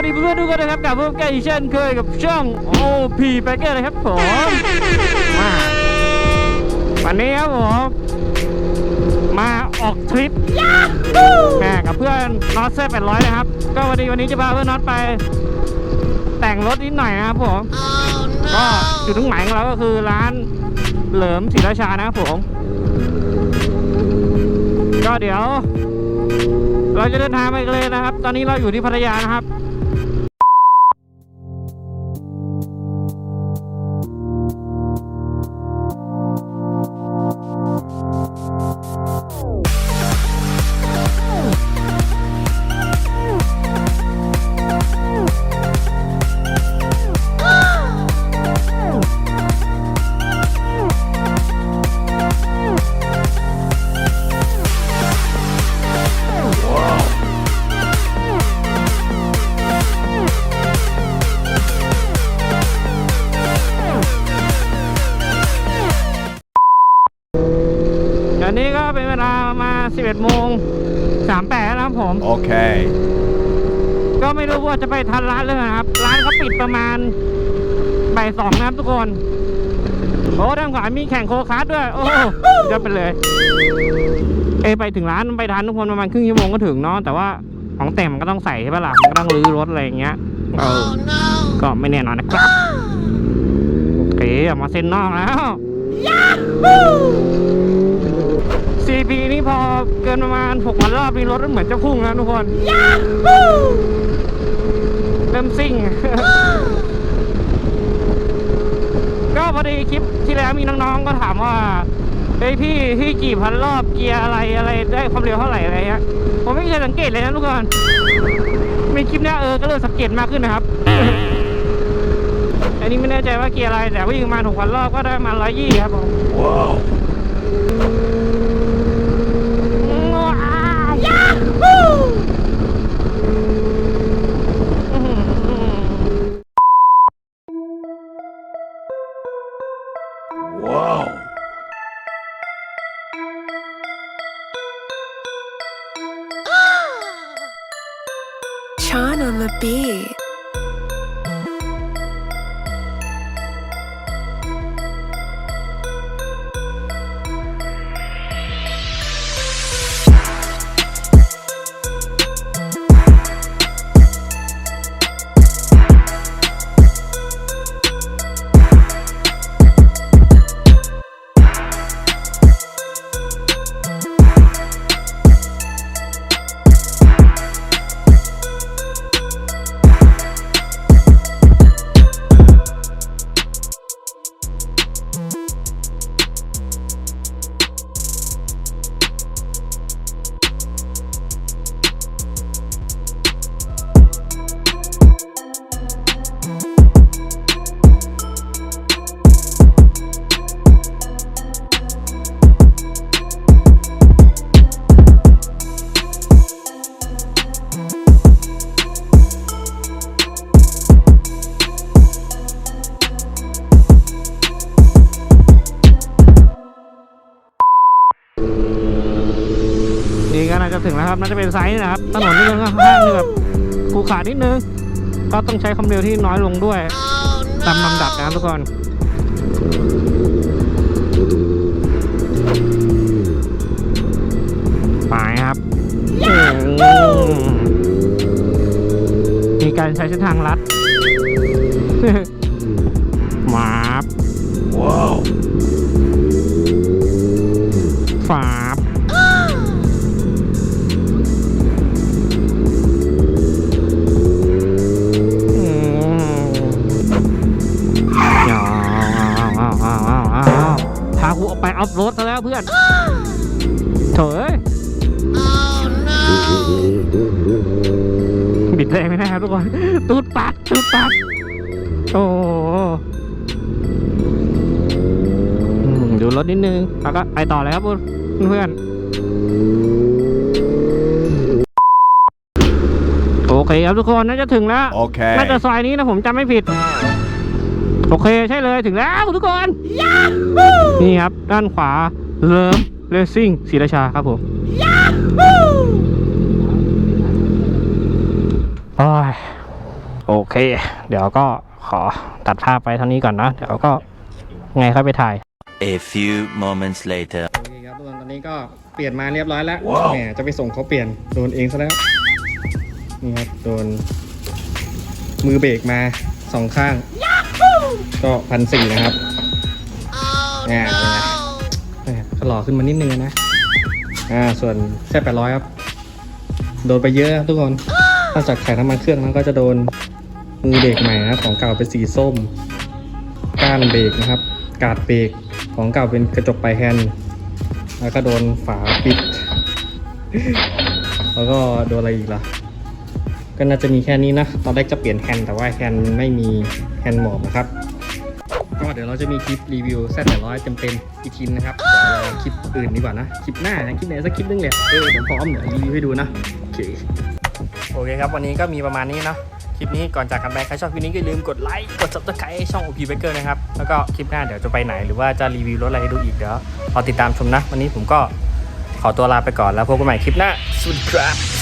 วัสดีเพื่อนๆทุกคนนะครับกลับมาพบกันอีกเช่นเคยกับช่องโอพีแบ็กเกอร์นะครับผมมาวันนี้ครับผมมาออกทริปแม่กับเพื่อนน็อตเซ่แปดร้อยนะครับ ก็วันนี้วันนี้จะพาเพื่อนน็อตไป แต่งรถนิดหน่อยนะครับผมก็จุดมุ่งหมายของเราก็คือร้านเหลิมศรีราชานะครับผม ก็เดี๋ยว เราจะเดินทางไปกันเลยนะครับ ตอนนี้เราอยู่ที่พัทยานะครับ อันนี้ก็เป็นเวลามา 11โมง38แล้วนะครับผม Okay. ก็ไม่รู้ว่าจะไปทันร้านเลยนะครับ ร้านเขาปิดประมาณบ่ายสองนะครับทุกคน โอ้ด้านขวามีแข่งโคคาร์ดด้วย โอ้จะไปเลย เอยไปถึงร้านไปทันทุกคนประมาณครึ่งชั่วโมงก็ถึงเนาะ แต่ว่าของแต่งมันก็ต้องใส่ใช่ปะล่ะ มันก็ต้องรื้อรถอะไรอย่างเงี้ย เออ ก็ไม่แน่นอนนะครับโอเคออกมาเส้นนอกแล้ว CP นี่พอเกินประมาณ6วันรอบนี่รถมันเหมือนจะพุ่งนะทุกคน เริ่มซิ่ง ก็พอดีคลิปที่แล้วมีน้องๆก็ถามว่าเฮ้ยพี่พี่กี่พันรอบเกียร์อะไรอะไรได้ความเร็วเท่าไหร่อะไรเงี้ยผมไม่เคยสังเกตเลยนะทุกคนมีคลิปเนี้ยเออก็เลยสังเกตมากขึ้นนะครับ อันนี้ไม่แน่ใจว่าเกียร์อะไรแต่วิ่งมาถูกพันรอบก็ได้มาร้อยยี่ครับผม Whoa. Sean on the beat. จะถึงแล้วครับน่าจะเป็นไซส์นะครับถนนนี่ก็ค่อนข้างที่แบบขูขานิดนึงก็ต้องใช้ความเร็วที่น้อยลงด้วยตามลำดับนะครับทุกคนไปครับมีการใช้เส้นทางลัดมาบ Whoa. ฝ กูออกไปออฟโรดซะแล้วเพื่อนโถเอ้ยบิดแรงไม่ได้ครับทุกคน ตูดปัดตูดปัด โอ้โหอืมดูรถนิดนึง แล้วก็ไปต่อเลยครับเพื่อนๆโอเคครับทุกคน น่าจะถึงแล้ว Okay. น่าจะซอยนี้นะผมจำไม่ผิด โอเคใช่เลยถึงแล้วทุกคนนี่ครับ ด้านขวาเลิมเรซิ่งศรีราชาครับผมโอ้ยโอเค เดี๋ยวก็ขอตัดภาพไปเท่านี้ก่อนนะ เดี๋ยวก็ไงค่อยไปถ่าย A few moments later. โอเคครับทุกคนตอนนี้ก็เปลี่ยนมาเรียบร้อยแล้วแหมจะไปส่งเขาเปลี่ยนโดนเองซะแล้ว นี่ครับโดนมือเบรกมาสองข้าง ก็พันสี่นะครับอ่าเป็นไงแหมก็หล่อขึ้นมานิดนึงนะ อ่า ส่วนแค่แปดร้อยครับ โดนไปเยอะครับทุกคน นอกจากขายน้ำมันเครื่องแล้วก็จะโดนมือเบรกใหม่นะครับของเก่าเป็นสีส้ม ก้านเบรกนะครับ กาดเบรก ของเก่าเป็นกระจกปลายแฮนด์แล้วก็โดนฝาปิด แล้วก็โดนอะไรอีกล่ะ ก็น่าจะมีแค่นี้นะ ตอนแรกจะเปลี่ยนแฮนด์แต่ว่าแฮนด์มันไม่มีแฮนด์หมอบนะครับ ก็เดี๋ยวเราจะมีคลิปรีวิวแซดแปดร้อยเต็มๆอีกทีนะครับเดี๋ยวเราคลิปอื่นดีกว่านะ คลิปหน้าคลิปไหนสักคลิปนึงเลยเออผมพร้อมเดี๋ยวรีวิวให้ดูนะโอเคโอเคครับ วันนี้ก็มีประมาณนี้นะคลิปนี้ก่อนจากกันไปใครชอบคลิปนี้ก็อย่าลืมกดไลค์กด subscribe ช่อง OP Baker นะครับ แล้วก็คลิปหน้าเดี๋ยวจะไปไหน หรือว่าจะรีวิวรถอะไรให้ดูอีกเดี๋ยวรอติดตามชมนะ วันนี้ผมก็ขอตัวลาไปก่อนแล้วพบกันใหม่คลิปหน้าสวัสดีครับ